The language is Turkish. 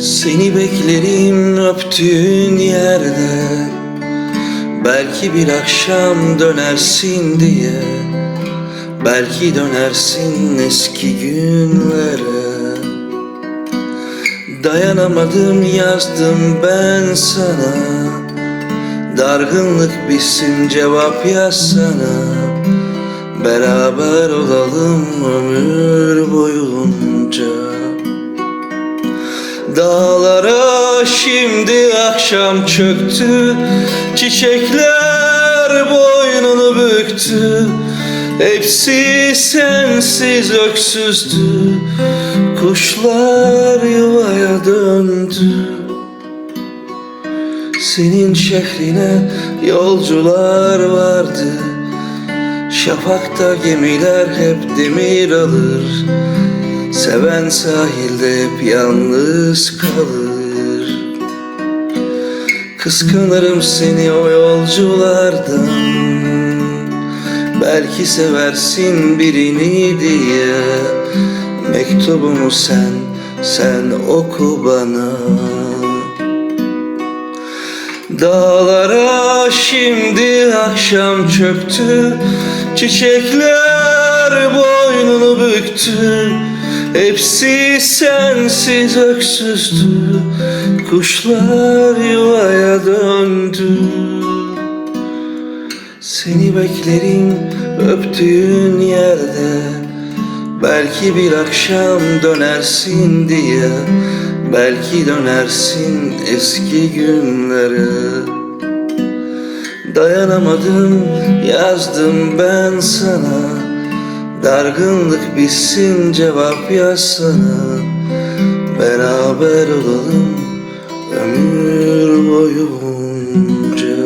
Seni beklerim öptüğün yerde. Belki bir akşam dönersin diye. Belki dönersin eski günlere. Dayanamadım yazdım ben sana. Dargınlık bitsin cevap yazsana. Beraber olalım ömür boyunca Dağlara şimdi akşam çöktü Çiçekler boynunu büktü. Hepsi sensiz öksüzdü Kuşlar yuvaya döndü. Senin şehrine yolcular vardı Şafakta gemiler hep demir alır Seven sahilde hep yalnız kalır. Kıskanırım seni o yolculardan. Belki seversin birini diye. Mektubumu sen, sen oku bana. Dağlara şimdi akşam çöktü. Çiçekler boynunu büktü Hepsi sensiz öksüzdü Kuşlar yuvaya döndü. Seni beklerim öptüğün yerde. Belki bir akşam dönersin diye. Belki dönersin eski günlere. Dayanamadım yazdım ben sana Dargınlık bitsin cevap yazsana Beraber olalım ömür boyunca